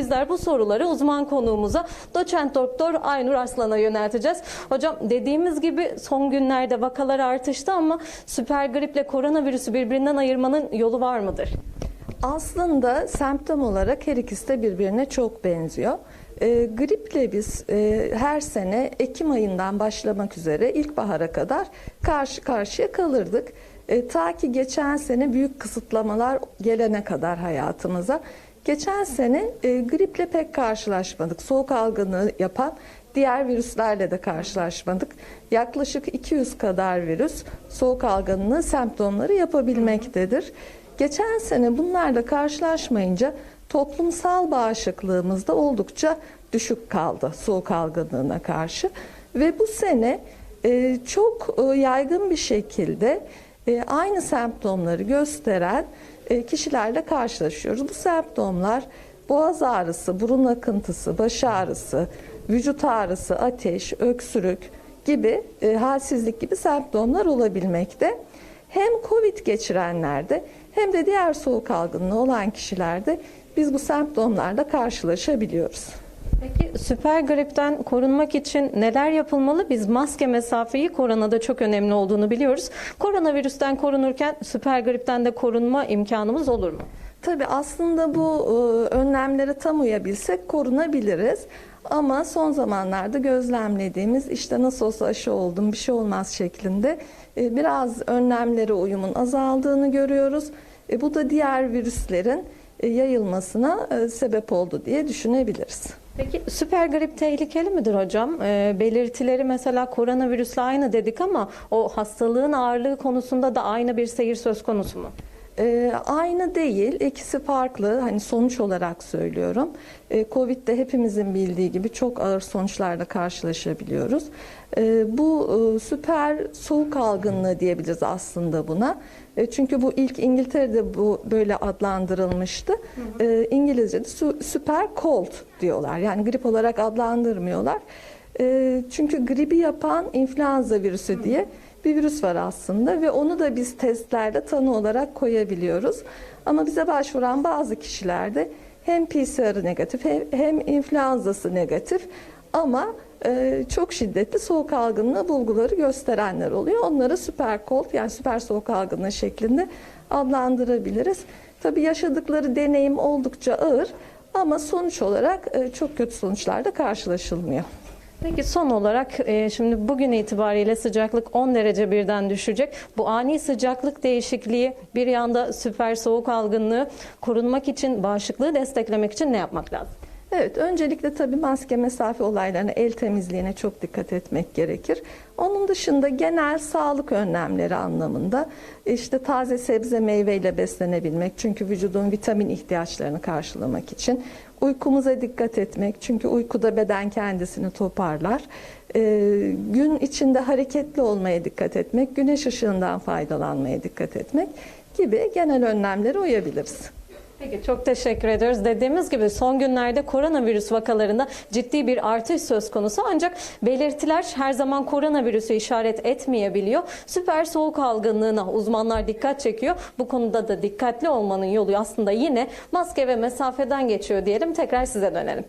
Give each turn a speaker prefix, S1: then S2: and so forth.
S1: Bizler bu soruları uzman konuğumuza doçent doktor Aynur Arslan'a yönelteceğiz. Hocam dediğimiz gibi son günlerde vakalar artıştı ama süper griple koronavirüsü birbirinden ayırmanın yolu var mıdır?
S2: Aslında semptom olarak her ikisi de birbirine çok benziyor. E, griple biz e, her sene Ekim ayından başlamak üzere ilkbahara kadar karşı karşıya kalırdık. E, ta ki geçen sene büyük kısıtlamalar gelene kadar hayatımıza. Geçen sene e, griple pek karşılaşmadık. Soğuk algınlığı yapan diğer virüslerle de karşılaşmadık. Yaklaşık 200 kadar virüs soğuk algınlığı semptomları yapabilmektedir. Geçen sene bunlarla karşılaşmayınca toplumsal bağışıklığımız da oldukça düşük kaldı soğuk algınlığına karşı. Ve bu sene e, çok e, yaygın bir şekilde e, aynı semptomları gösteren kişilerle karşılaşıyoruz. Bu semptomlar boğaz ağrısı, burun akıntısı, baş ağrısı, vücut ağrısı, ateş, öksürük gibi e, halsizlik gibi semptomlar olabilmekte. Hem Covid geçirenlerde hem de diğer soğuk algınlığı olan kişilerde biz bu semptomlarla karşılaşabiliyoruz.
S1: Peki süper gripten korunmak için neler yapılmalı? Biz maske mesafeyi koronada çok önemli olduğunu biliyoruz. Koronavirüsten korunurken süper gripten de korunma imkanımız olur mu?
S2: Tabii aslında bu e, önlemlere tam uyabilsek korunabiliriz. Ama son zamanlarda gözlemlediğimiz işte nasıl olsa aşı oldum bir şey olmaz şeklinde e, biraz önlemlere uyumun azaldığını görüyoruz. E, Bu da diğer virüslerin yayılmasına sebep oldu diye düşünebiliriz.
S1: Peki süper grip tehlikeli midir hocam? Ee, belirtileri mesela koronavirüsle aynı dedik ama o hastalığın ağırlığı konusunda da aynı bir seyir söz konusu mu?
S2: Ee, aynı değil, ikisi farklı. Hani sonuç olarak söylüyorum. Ee, Covid'de hepimizin bildiği gibi çok ağır sonuçlarla karşılaşabiliyoruz. Ee, bu e, süper soğuk algınlığı diyebiliriz aslında buna. E, çünkü bu ilk İngiltere'de bu böyle adlandırılmıştı. Ee, İngilizce'de sü- süper cold diyorlar. Yani grip olarak adlandırmıyorlar. Ee, çünkü gribi yapan influenza virüsü diye bir virüs var aslında ve onu da biz testlerde tanı olarak koyabiliyoruz. Ama bize başvuran bazı kişilerde hem PCR negatif hem, influenzası negatif ama e, çok şiddetli soğuk algınlığı bulguları gösterenler oluyor. Onları süper cold yani süper soğuk algınlığı şeklinde adlandırabiliriz. Tabii yaşadıkları deneyim oldukça ağır ama sonuç olarak e, çok kötü sonuçlarla karşılaşılmıyor.
S1: Peki son olarak e, şimdi bugün itibariyle sıcaklık 10 derece birden düşecek. Bu ani sıcaklık değişikliği bir yanda süper soğuk algınlığı korunmak için, bağışıklığı desteklemek için ne yapmak lazım?
S2: Evet, öncelikle tabii maske mesafe olaylarına, el temizliğine çok dikkat etmek gerekir. Onun dışında genel sağlık önlemleri anlamında işte taze sebze meyveyle beslenebilmek çünkü vücudun vitamin ihtiyaçlarını karşılamak için uykumuza dikkat etmek çünkü uykuda beden kendisini toparlar. Ee, gün içinde hareketli olmaya dikkat etmek, güneş ışığından faydalanmaya dikkat etmek gibi genel önlemlere uyabiliriz.
S1: Peki çok teşekkür ediyoruz. Dediğimiz gibi son günlerde koronavirüs vakalarında ciddi bir artış söz konusu ancak belirtiler her zaman koronavirüsü işaret etmeyebiliyor. Süper soğuk algınlığına uzmanlar dikkat çekiyor. Bu konuda da dikkatli olmanın yolu aslında yine maske ve mesafeden geçiyor diyelim. Tekrar size dönelim.